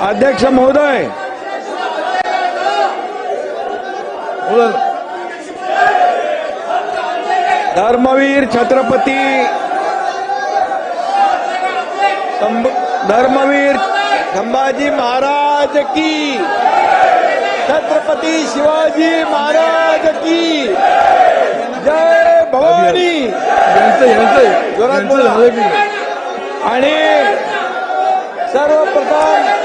अध्यक्ष महोदय. धर्मवीर छत्रपती धर्मवीर संभाजी महाराज की छत्रपती शिवाजी महाराज की जय भवानी जोरात बोला. आणि सर्वप्रथम?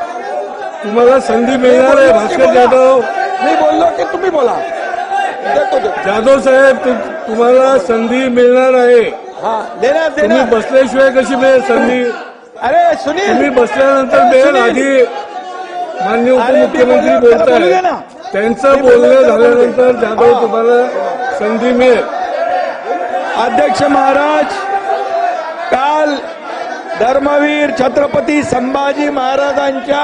तुम्हाला संधी मिळणार आहे भास्कर जाधव. मी बोललो की तुम्ही बोला देतो देतो जाधव साहेब तु- तुम्हाला संधी मिळणार आहे हा देणार तुम्ही देणार बसल्याशिवाय कशी मिळेल संधी अरे सुनील तुम्ही बसल्यानंतर मिळेल. आधी मान्य अरे, मी उपमुख्यमंत्री बोललो, त्याला बोलू दे बोलताय ना. त्यांचं बोलणं. झाल्यानंतर जाधव. तुम्हाला संधी मिळेल अध्यक्ष महाराज काल धर्मवीर छत्रपती संभाजी महाराजांच्या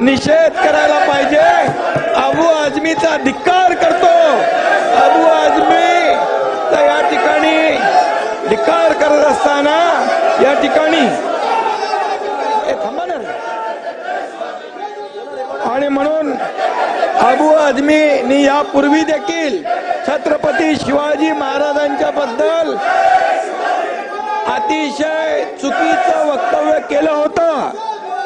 निषेध करायला पाहिजे. अबू आजमीचा धिक्कार करतो. अबू आजमी या ठिकाणी धिक्कार करत असताना या ठिकाणी आणि म्हणून अबू आझमीनी यापूर्वी देखील छत्रपती शिवाजी महाराजांच्या बद्दल अतिशय चुकीचं वक्तव्य केलं होतं.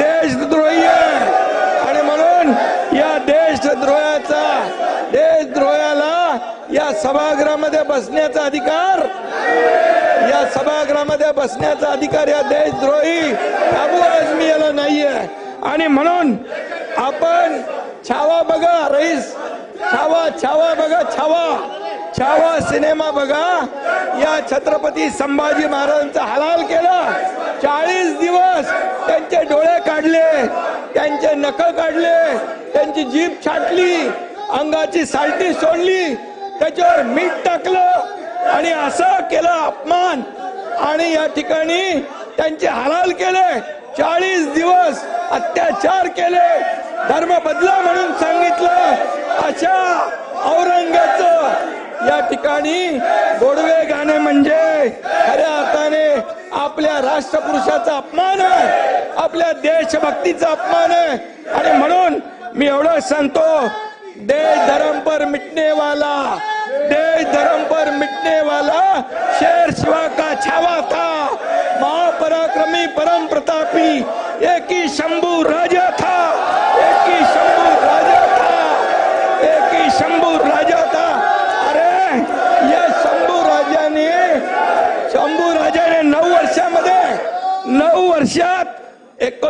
देशद्रोही आहे आणि म्हणून या देशद्रोहाचा देशद्रोहाला या सभागृहामध्ये बसण्याचा अधिकार या सभागृहामध्ये बसण्याचा अधिकार या देशद्रोही अबू आझमी याला नाहीये. आणि म्हणून आपण छावा बघा रईस. छावा छावा बघा छावा. छावा सिनेमा बघा. या छत्रपती संभाजी महाराजांचा हलाल केला. चाळीस दिवस त्यांचे डोळे काढले त्यांचे नकल काढले त्यांची जीभ छाटली अंगाची सालटी सोडली त्याच्यावर मीठ टाकलं आणि असं केलं अपमान. आणि या ठिकाणी त्यांचे हलाल केले चाळीस दिवस अत्याचार केले. धर्म बदला म्हणून सांगितलं अशा औरंगाचं ठिकाणी गोडवे गाणे म्हणजे खऱ्या अर्थाने आपल्या राष्ट्रपुरुषाचा अपमान आहे आपल्या देशभक्तीचा अपमान आहे. आणि म्हणून मी एवढं सांगतो देश धर्म पर मिटने वाला देश धर्म पर मिटने वाला शेर शिवा का छावा था महापराक्रमी परम प्रतापी एक ही शंभू राजा था एक ही शंभू राजा था एक ही शंभू राजा था अरे या शंभू राजाने शंभू राजाने नऊ वर्षामध्ये नऊ वर्षात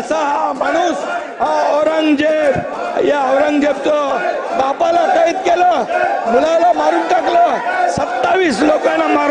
असा हा माणूस हा औरंगजेब या औरंगजेबचं बापाला कैद केलं मुलाला मारून टाकलं. सत्तावीस लोकांना मारून